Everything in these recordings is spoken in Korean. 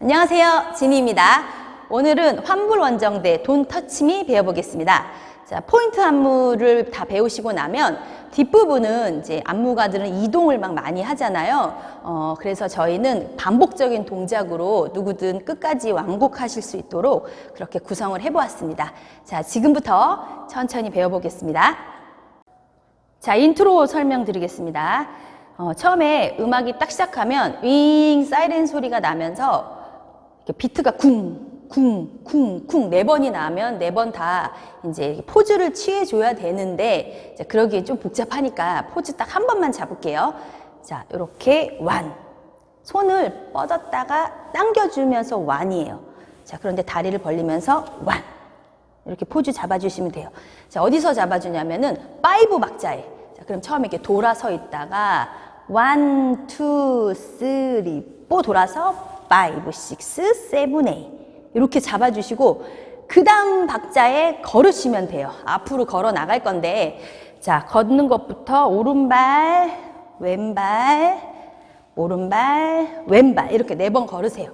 안녕하세요. 진희입니다. 오늘은 환불 원정대 돈 터치미 배워보겠습니다. 자, 포인트 안무를 다 배우시고 나면 뒷부분은 이제 안무가들은 이동을 막 많이 하잖아요. 어, 그래서 저희는 반복적인 동작으로 누구든 끝까지 완곡하실 수 있도록 그렇게 구성을 해보았습니다. 자, 지금부터 천천히 배워보겠습니다. 자, 인트로 설명드리겠습니다. 어, 처음에 음악이 딱 시작하면 윙 사이렌 소리가 나면서 비트가 쿵, 쿵, 쿵, 쿵 네 번이 나면 네 번 다 이제 포즈를 취해줘야 되는데 그러기에 좀 복잡하니까 포즈 딱 한 번만 잡을게요. 자, 이렇게 완. 손을 뻗었다가 당겨주면서 완이에요. 자, 그런데 다리를 벌리면서 완. 이렇게 포즈 잡아주시면 돼요. 자, 어디서 잡아주냐면은 파이브 박자에. 자, 그럼 처음에 이렇게 돌아서 있다가 원, 투, 쓰리, 포 돌아서 파이브, 식스, 세븐, 에잇 이렇게 잡아주시고 그 다음 박자에 걸으시면 돼요. 앞으로 걸어 나갈 건데 자, 걷는 것부터 오른발, 왼발, 오른발, 왼발 이렇게 네 번 걸으세요.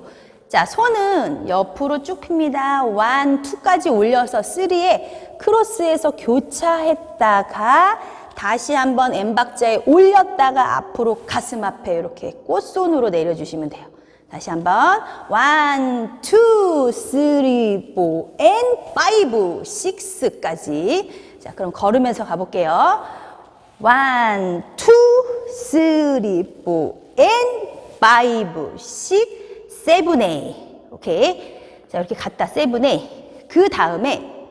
자, 손은 옆으로 쭉 핍니다. 원, 투까지 올려서 쓰리에 크로스해서 교차했다가 다시 한번 M박자에 올렸다가 앞으로 가슴 앞에 이렇게 꽃손으로 내려주시면 돼요. 다시 한번 원, 투, 쓰리, 포, 앤 파이브, 식스까지 자, 그럼 걸으면서 가볼게요. 원, 투, 쓰리, 포, 앤 파이브, 식, 세븐, 에이. 오케이. 자, 이렇게 갔다 세븐, 에이. 그 다음에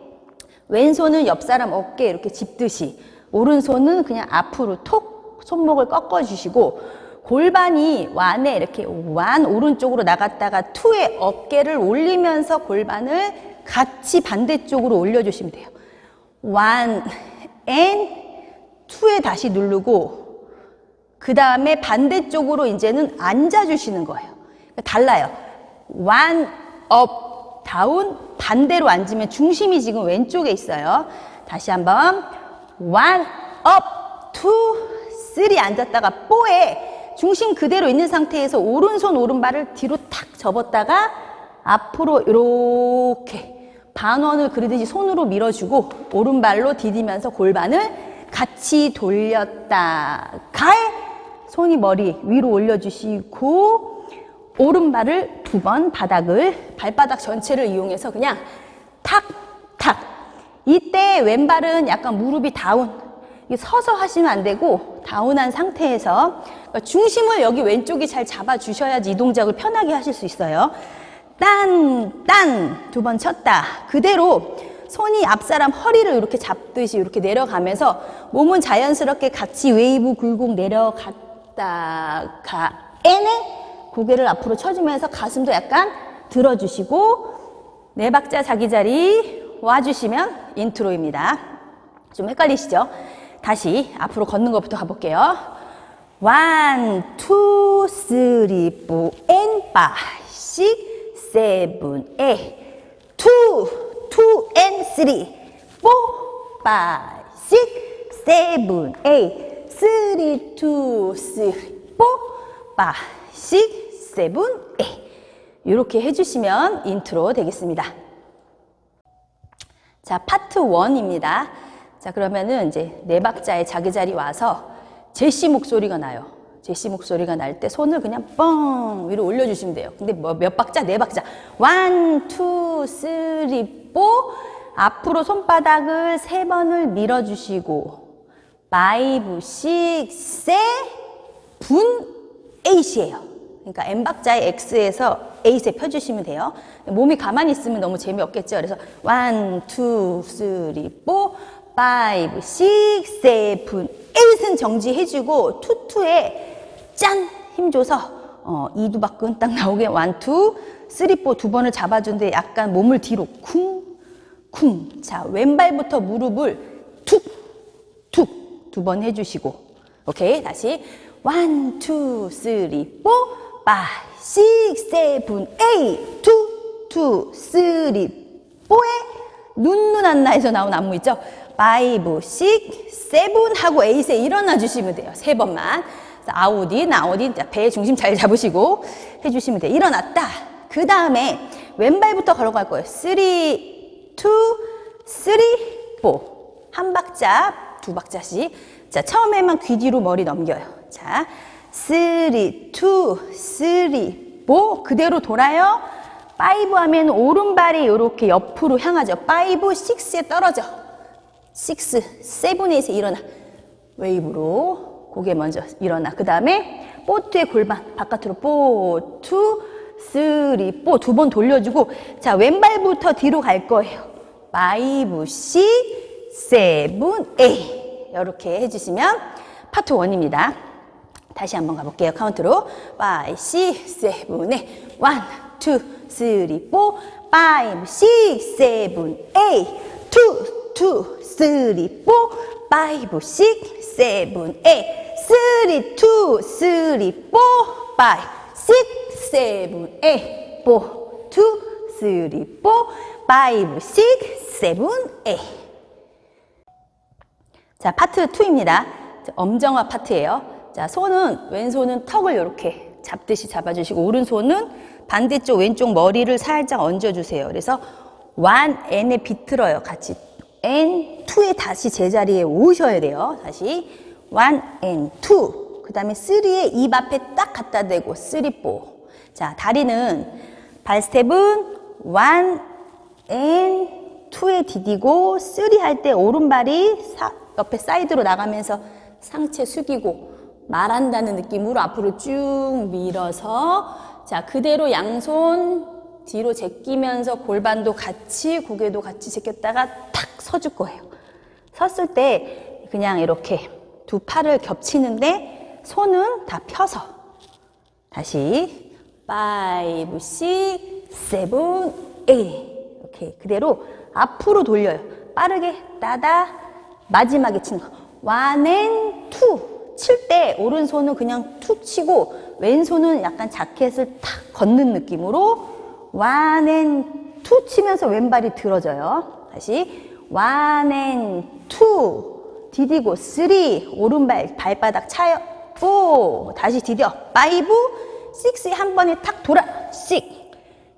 왼손은 옆 사람 어깨 이렇게 짚듯이 오른손은 그냥 앞으로 톡 손목을 꺾어주시고 골반이 완에 이렇게 완 오른쪽으로 나갔다가 투의 어깨를 올리면서 골반을 같이 반대쪽으로 올려주시면 돼요. 완, 앤, 투에 다시 누르고 그 다음에 반대쪽으로 이제는 앉아주시는 거예요. 그러니까 달라요. 완, 업, 다운, 반대로 앉으면 중심이 지금 왼쪽에 있어요. 다시 한번 원, 업, 투, 쓰리 앉았다가 포에 중심 그대로 있는 상태에서 오른손 오른발을 뒤로 탁 접었다가 앞으로 이렇게 반원을 그리듯이 손으로 밀어주고 오른발로 디디면서 골반을 같이 돌렸다가 손이 머리 위로 올려주시고 오른발을 두 번 바닥을 발바닥 전체를 이용해서 그냥 탁 탁. 이때 왼발은 약간 무릎이 다운. 서서 하시면 안 되고 다운한 상태에서 그러니까 중심을 여기 왼쪽이 잘 잡아 주셔야지 이 동작을 편하게 하실 수 있어요. 딴, 딴, 두 번 쳤다. 그대로 손이 앞사람 허리를 이렇게 잡듯이 이렇게 내려가면서 몸은 자연스럽게 같이 웨이브 굴곡 내려갔다가 에네 고개를 앞으로 쳐주면서 가슴도 약간 들어주시고 네 박자 자기 자리 와주시면 인트로입니다. 좀 헷갈리시죠? 다시 앞으로 걷는 것부터 가볼게요. 원, 투, 쓰리, 포, 앤, 파, 식, 세븐, 에잇. 투, 투, 앤, 쓰리, 포, 파, 식, 세븐, 에잇. 이렇게 해주시면 인트로 되겠습니다. 자, 파트 1입니다. 자, 그러면은 이제 네 박자의 자기 자리 와서 제시 목소리가 나요. 제시 목소리가 날 때 손을 그냥 뻥 위로 올려주시면 돼요. 근데 뭐 몇 박자? 네 박자. 원, 투, 쓰리, 포. 앞으로 손바닥을 세 번을 밀어주시고, 파이브, 식, 세, 분, 에잇이에요. 그러니까 M박자의 X에서 에잇에 펴주시면 돼요. 몸이 가만히 있으면 너무 재미없겠죠. 그래서 원, 투, 쓰리, 포, 파이브, 식, 세븐, 에잇은 정지해주고 투투에 짠 힘줘서 어, 이두박근 딱 나오게. 원, 투, 쓰리, 포두 번을 잡아주는데 약간 몸을 뒤로 쿵, 쿵. 자 왼발부터 무릎을 툭, 툭 두 번 해주시고. 오케이 다시. 원, 투, 쓰리, 포, 파, 식, 세븐, 에잇, 투, 투, 쓰리, 포에 눈 눈 안나에서 나온 안무 있죠? 파이브, 식, 세븐 하고 에잇에 일어나 주시면 돼요. 세 번만. 아웃인, 아웃인. 배 중심 잘 잡으시고 해주시면 돼요. 일어났다. 그 다음에 왼발부터 걸어갈 거예요. 3, 2, 3, 4. 한 박자, 두 박자씩. 자, 처음에만 귀 뒤로 머리 넘겨요. 자, 3, 2, 3, 4. 그대로 돌아요. 5 하면 오른발이 이렇게 옆으로 향하죠. 5, 6에 떨어져. 6, 7에서 일어나. 웨이브로 고개 먼저 일어나. 그 다음에 보트의 골반 바깥으로 보트, 쓰리, 뽀두번 돌려주고 자 왼발부터 뒤로 갈 거예요. 파이브, 시, 세븐, 에이 이렇게 해주시면 파트 원입니다. 다시 한번 가볼게요. 카운트로 5, 6, 7, 8 1, 2, 3, 4 5, 6, 7, 8 2, 2, 3, 4 5, 6, 7, 8 3, 2, 3, 4 5, 6, 7, 8 4, 2, 3, 4 5, 6, 7, 8 자, 파트 2입니다. 엄정화 파트예요. 자, 손은 왼손은 턱을 이렇게 잡듯이 잡아주시고 오른손은 반대쪽 왼쪽 머리를 살짝 얹어주세요. 그래서 one n에 비틀어요. 같이 n two에 다시 제자리에 오셔야 돼요. 다시 one n two. 그 다음에 three에 입 앞에 딱 갖다 대고 three four. 자, 다리는 발 스텝은 one n 투에 디디고 쓰리 할때 오른발이 사- 옆에 사이드로 나가면서 상체 숙이고 말한다는 느낌으로 앞으로 쭉 밀어서 자 그대로 양손 뒤로 제끼면서 골반도 같이 고개도 같이 제꼈다가 탁 서줄 거예요. 섰을 때 그냥 이렇게 두 팔을 겹치는데 손은 다 펴서 다시 5, 6, 7, 8 이렇게 그대로 앞으로 돌려요. 빠르게 따다 마지막에 치는 거. 완앤 투. 칠 때 오른손은 그냥 툭 치고 왼손은 약간 자켓을 탁 걷는 느낌으로 완앤 투 치면서 왼발이 들어져요. 다시 완앤 투 디디고 쓰리 오른발 발바닥 차요. 오 다시 디뎌 파이브 식스 한 번에 탁 돌아 씩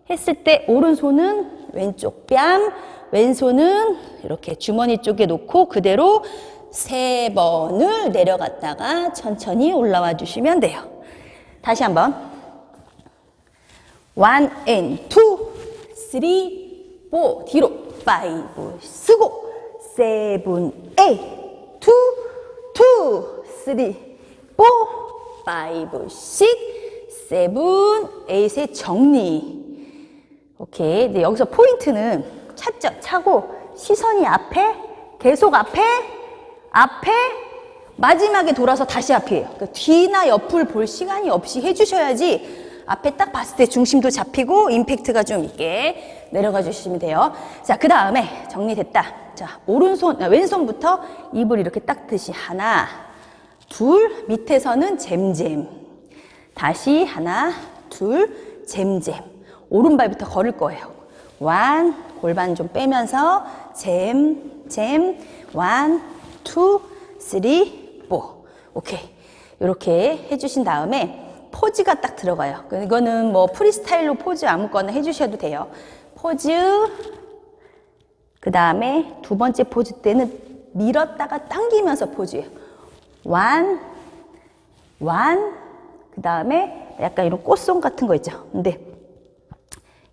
했을 때 오른손은 왼쪽 뺨, 왼손은 이렇게 주머니 쪽에 놓고 그대로 세 번을 내려갔다가 천천히 올라와 주시면 돼요. 다시 한번. One and two, three, four, 뒤로 five, 쓰고 seven, eight, two, two, three, four, five, six, seven, eight의 정리. 오케이. 근데 여기서 포인트는 찾죠. 차고 시선이 앞에, 계속 앞에, 앞에, 마지막에 돌아서 다시 앞이에요. 그러니까 뒤나 옆을 볼 시간이 없이 해주셔야지 앞에 딱 봤을 때 중심도 잡히고 임팩트가 좀 있게 내려가 주시면 돼요. 자, 그 다음에 정리됐다. 자, 오른손, 아, 왼손부터 입을 이렇게 닦듯이 하나, 둘, 밑에서는 잼잼. 다시 하나, 둘, 잼잼. 오른발부터 걸을 거예요. 완, 골반 좀 빼면서 잼, 잼, 완, 투, 쓰리, 포. 오케이. 이렇게 해주신 다음에 포즈가 딱 들어가요. 이거는 뭐 프리스타일로 포즈 아무거나 해주셔도 돼요. 포즈. 그 다음에 두 번째 포즈 때는 밀었다가 당기면서 포즈예요. 완, 완, 그 다음에 약간 이런 꽃송 같은 거 있죠. 근데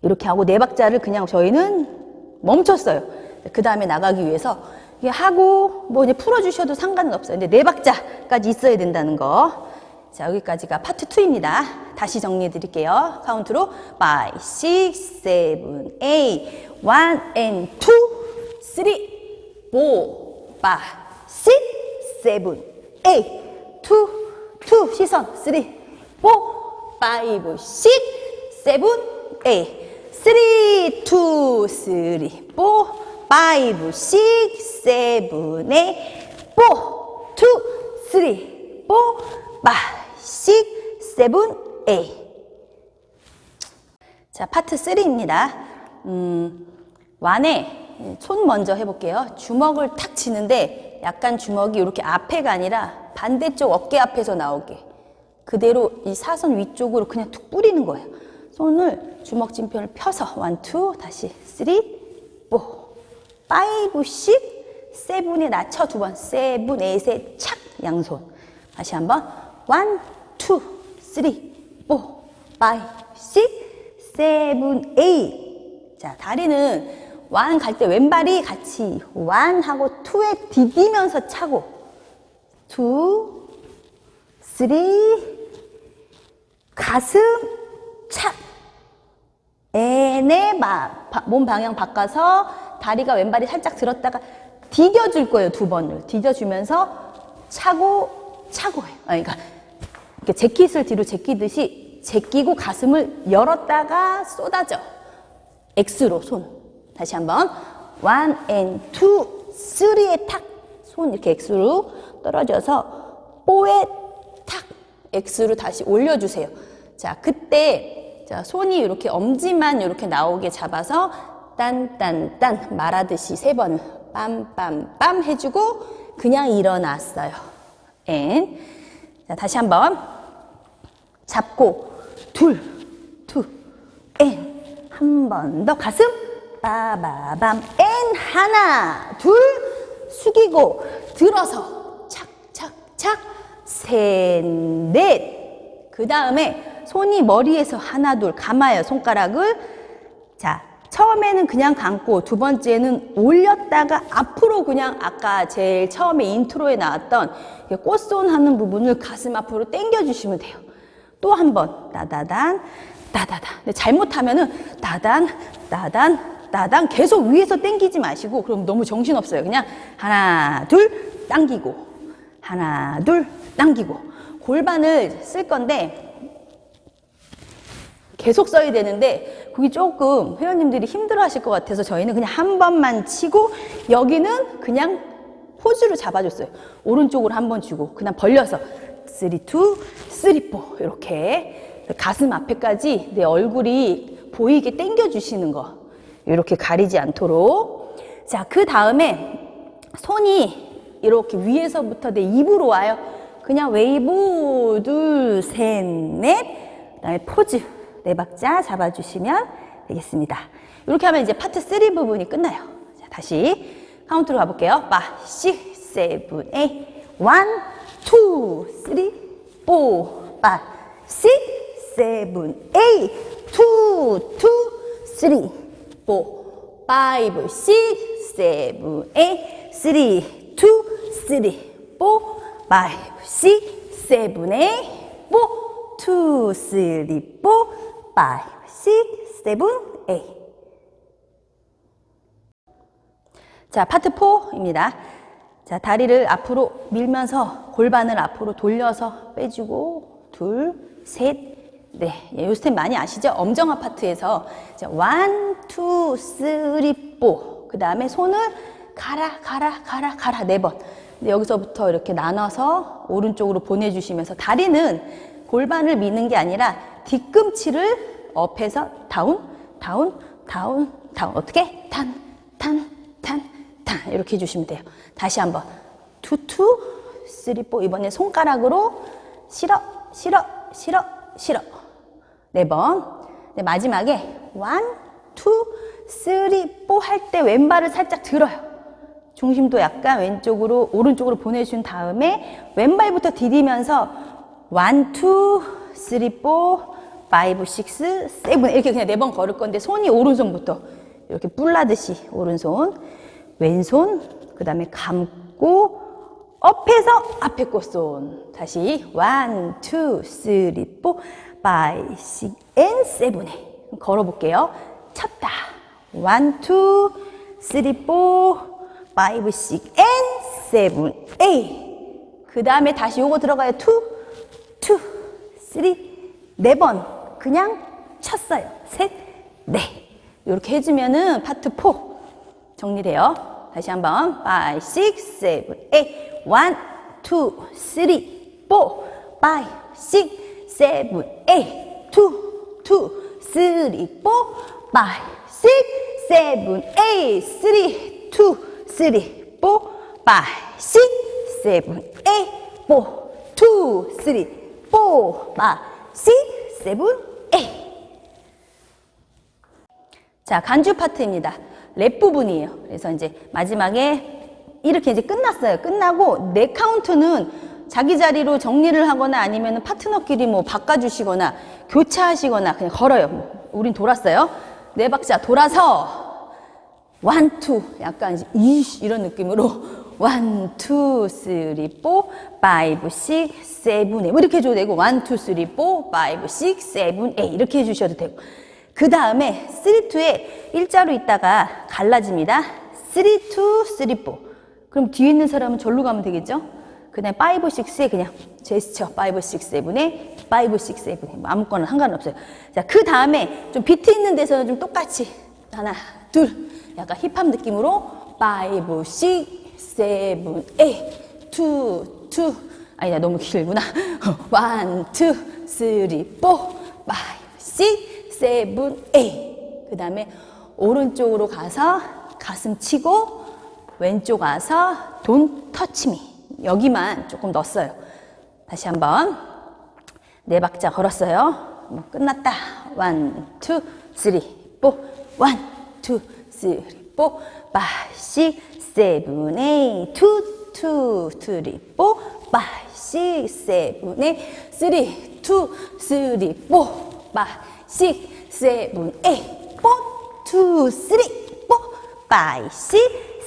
이렇게 하고 네 박자를 그냥 저희는 멈췄어요. 그 다음에 나가기 위해서 이게 하고 뭐 이제 풀어주셔도 상관은 없어요. 근데 네 박자까지 있어야 된다는 거. 자, 여기까지가 파트 2입니다. 다시 정리해 드릴게요. 카운트로 5, 6, 7, 8, 1 and 2, 3, 4, 5, 6, 7, 8, 2, 2, 시선 3, 4, 5, 6, 7, 8, 3, 2, 3, 4, 5, 6, 7, 8, 4, 2, 3, 4, 5, 6, 7, 8. 자, 파트 3입니다. 음, 완에 손 먼저 해볼게요. 주먹을 탁 치는데 약간 주먹이 이렇게 앞에가 아니라 반대쪽 어깨 앞에서 나오게. 그대로 이 사선 위쪽으로 그냥 툭 뿌리는 거예요. 손을 주먹 진편을 펴서 원, 투, 다시 쓰리, 포, 파이브, 식, 세븐에 낮춰 두 번, 세븐, 에잇에 착 양손. 다시 한번 원, 투, 쓰리, 포, 파이브, 식, 세븐, 에잇. 자, 다리는 완 갈 때 왼발이 같이 완하고 투에 디디면서 차고 투, 쓰리, 가슴 착. 애네 몸 방향 바꿔서 다리가 왼발이 살짝 들었다가 디뎌줄 거예요 두 번을 디뎌주면서 차고 차고 해요. 아, 그러니까 이렇게 재킷을 뒤로 제끼듯이 제끼고 가슴을 열었다가 쏟아져. X로 손. 다시 한번 one and two, three에 탁. 손 이렇게 X로 떨어져서 four에 탁. X로 다시 올려주세요. 자, 그때 자, 손이 이렇게 엄지만 이렇게 나오게 잡아서 딴딴딴 말하듯이 세 번 빰빰빰 해주고 그냥 일어났어요. and 자, 다시 한번. 잡고. 둘, 투, 엔. 한 번 더. 가슴. 빠바밤. 엔 하나. 둘 숙이고. 들어서. 착 착 착. 셋 넷. 그 다음에 손이 머리에서 하나 둘 감아요. 손가락을. 자 처음에는 그냥 감고 두 번째는 올렸다가 앞으로 그냥 아까 제일 처음에 인트로에 나왔던 이 꽃손 하는 부분을 가슴 앞으로 당겨 주시면 돼요. 또 한 번. 따다단 따다단. 근데 잘못하면은 따단 따단 따단 계속 위에서 당기지 마시고 그럼 너무 정신없어요. 그냥 하나 둘 당기고. 하나 둘 당기고. 골반을 쓸 건데 계속 써야 되는데 그게 조금 회원님들이 힘들어 하실 것 같아서 저희는 그냥 한 번만 치고 여기는 그냥 포즈로 잡아줬어요. 오른쪽으로 한 번 주고 그냥 벌려서 3, 2, 3, 4 이렇게 가슴 앞에까지 내 얼굴이 보이게 당겨 주시는 거 이렇게 가리지 않도록 자그 다음에 손이 이렇게 위에서부터 내 입으로 와요. 그냥 웨이브 둘 셋 넷 그다음에 포즈 네 박자 잡아주시면 되겠습니다. 이렇게 하면 이제 파트 3 부분이 끝나요. 자, 다시 카운트로 가볼게요. 5, 6, 7, 8 1, 2, 3, 4, 5, 6, 7, 8 2, 2, 3, 4, 5, 6, 7, 8 3, 2, 3, 4, 5, 6, 7, 8 4, 2, 3, 4, 5, 6, 7, 8. 자, 파트 4입니다. 자, 다리를 앞으로 밀면서 골반을 앞으로 돌려서 빼주고 둘, 셋, 네. 예, 요 스텝 많이 아시죠? 엄정화 파트에서 자, 원, 투, 쓰리, 포. 그 다음에 손을 가라, 가라, 가라, 가라 네 번. 여기서부터 이렇게 나눠서 오른쪽으로 보내주시면서 다리는 골반을 미는 게 아니라 뒤꿈치를 업해서 다운, 다운, 다운, 다운. 어떻게? 탄, 탄, 탄, 탄. 이렇게 해주시면 돼요. 다시 한번. 투투, 쓰리, 포. 이번에 손가락으로 실어, 실어, 실어, 실어. 네 번. 네, 마지막에 원, 투, 쓰리, 포 할 때 왼발을 살짝 들어요. 중심도 약간 왼쪽으로 오른쪽으로 보내준 다음에 왼발부터 디디면서 원, 투, 쓰리, 포, 파이브, 식스, 세븐 이렇게 그냥 네 번 걸을 건데 손이 오른손부터 이렇게 뿔라듯이 오른손, 왼손, 그 다음에 감고 업해서 앞에 꽃손 다시 원, 투, 쓰리, 포, 파이, 식, 앤, 세븐에 걸어볼게요. 쳤다. 원, 투, 쓰리, 포, 파이브, 식, 앤, 세븐, 에이. 그 다음에 다시 요거 들어가요. 투, 투, 쓰리, 네번 그냥 쳤어요. 셋, 넷. 이렇게 해주면은 파트 4 정리돼요. 다시 한번 5, 6, 7, 8 1, 2, 3, 4 5, 6, 7, 8 2, 2, 3, 4 5, 6, 7, 8 3, 2, 3, 4 5, 6, 7, 8 4, 2, 3, 4 5, 6, 7, 8 자, 간주 파트입니다. 랩 부분이에요. 그래서 이제 마지막에 이렇게 이제 끝났어요. 끝나고 네 카운트는 자기 자리로 정리를 하거나 아니면 파트너끼리 뭐 바꿔주시거나 교차하시거나 그냥 걸어요. 뭐, 우린 돌았어요. 네 박자 돌아서 원, 투 약간 이쉬 이런 느낌으로 원, 투, 쓰리, 포, 파이브, 식, 세븐, 에이 뭐 이렇게 해줘도 되고 원, 투, 쓰리, 포, 파이브, 식, 세븐, 에이 이렇게 해주셔도 되고 그 다음에 쓰리, 투에 일자로 있다가 갈라집니다. 쓰리, 투, 쓰리, 포 그럼 뒤에 있는 사람은 절로 가면 되겠죠? 그다음에 파이브, 식스에 그냥 제스처 파이브, 식스, 세븐에 파이브, 식스, 세븐에 뭐 아무거나 상관없어요. 자, 그 다음에 좀 비트 있는 데서는 좀 똑같이 하나, 둘 약간 힙합 느낌으로 파이브, 식, 세븐, 에잇, 투, 투 아니다 너무 길구나. 원, 투, 쓰리, 포, 파이브, 식, 세븐, 에잇 그 다음에 오른쪽으로 가서 가슴 치고 왼쪽 와서 돈 터치미 여기만 조금 넣었어요. 다시 한번 네 박자 걸었어요. 뭐 끝났다. 원, 투, 쓰리, 포, 원, 투, 쓰리, 포, 식, 세븐, 에이, 투, 투, 쓰리, 포, 식, 세븐, 에이, 쓰리, 투, 쓰리, 포, 파 이, 식, 세븐, 에이, 포, 투, 쓰리, 포, 파이, 식,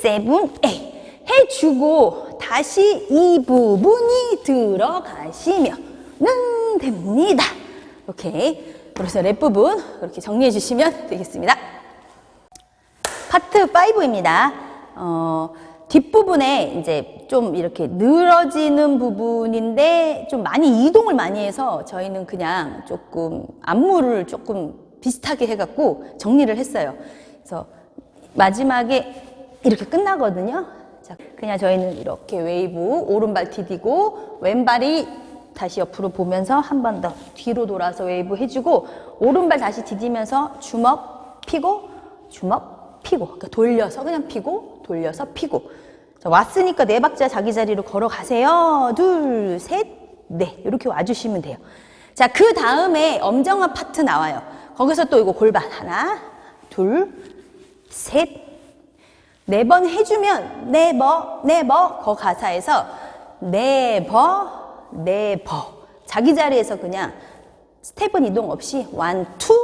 세븐, 에이 해주고 다시 이 부분이 들어가시면은 됩니다. 오케이. 그래서 랩 부분 이렇게 정리해 주시면 되겠습니다. 파트 5입니다. 어, 뒷부분에 이제 좀 이렇게 늘어지는 부분인데 좀 많이 이동을 많이 해서 저희는 그냥 조금 안무를 조금 비슷하게 해갖고 정리를 했어요. 그래서 마지막에 이렇게 끝나거든요. 자, 그냥 저희는 이렇게 웨이브 오른발 디디고 왼발이 다시 옆으로 보면서 한 번 더 뒤로 돌아서 웨이브 해주고 오른발 다시 디디면서 주먹 피고 주먹 피고 그러니까 돌려서 그냥 피고 돌려서 피고 자, 왔으니까 네 박자 자기 자리로 걸어가세요. 둘, 셋, 넷 이렇게 와주시면 돼요. 자, 그 다음에 엄정한 파트 나와요. 거기서 또 이거 골반 하나, 둘, 셋, 네 번 해주면 네버 네버 거 가사에서 네버 네버 자기 자리에서 그냥 스텝은 이동 없이 완투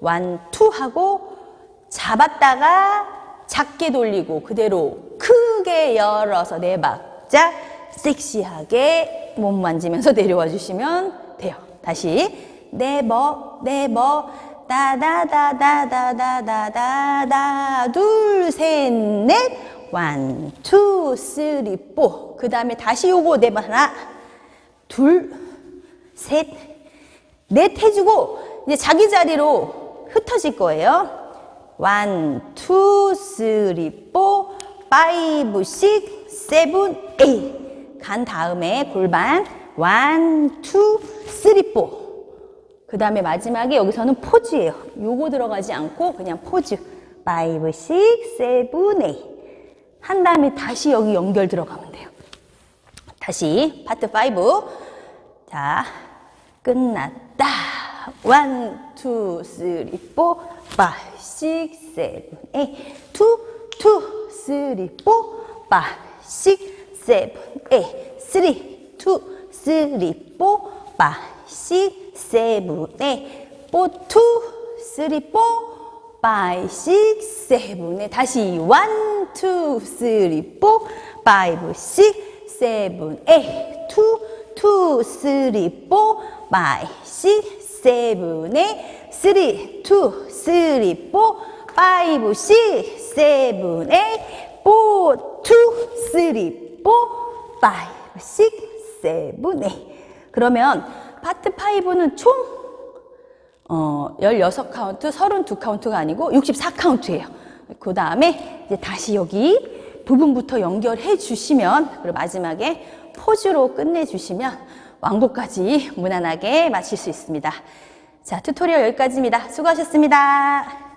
완투 하고 잡았다가 작게 돌리고 그대로 크게 열어서 네 박자 섹시하게 몸 만지면서 내려와 주시면 돼요. 다시 네버 네버 따다다다다다다다다 둘, 셋, 넷 원, 투, 쓰리, 포. 그 다음에 다시 요거 네 번 하나, 둘, 셋, 넷 해주고 이제 자기 자리로 흩어질 거예요. 원, 투, 쓰리, 포, 파이브, 식, 세븐, 에잇. 간 다음에 골반 원, 투, 쓰리, 포. 그 다음에 마지막에 여기서는 포즈예요. 요거 들어가지 않고 그냥 포즈. 5, 6, 7, 8. 한 다음에 다시 여기 연결 들어가면 돼요. 다시 파트 5. 자, 끝났다. 1, 2, 3, 4, five, six, seven, eight, two, two, three, four, five, six, seven, eight, three, two, three, four, five, six, seven, eight, four, two, three, four, five, six, seven, eight. 다시 one, two, three, four, five, six, seven, eight, two, two, three, four, five, six, seven, eight. 쓰리, 투, 쓰리, 포, 파이브, 식, 세븐, 에, 포, 투, 쓰리, 포, 파이브, 식, 세븐, 에. 그러면 파트 5는 총 어, 16카운트, 32카운트가 아니고 64카운트예요. 그 다음에 이제 다시 여기 부분부터 연결해 주시면 그리고 마지막에 포즈로 끝내 주시면 왕복까지 무난하게 마칠 수 있습니다. 자, 튜토리얼 여기까지입니다. 수고하셨습니다.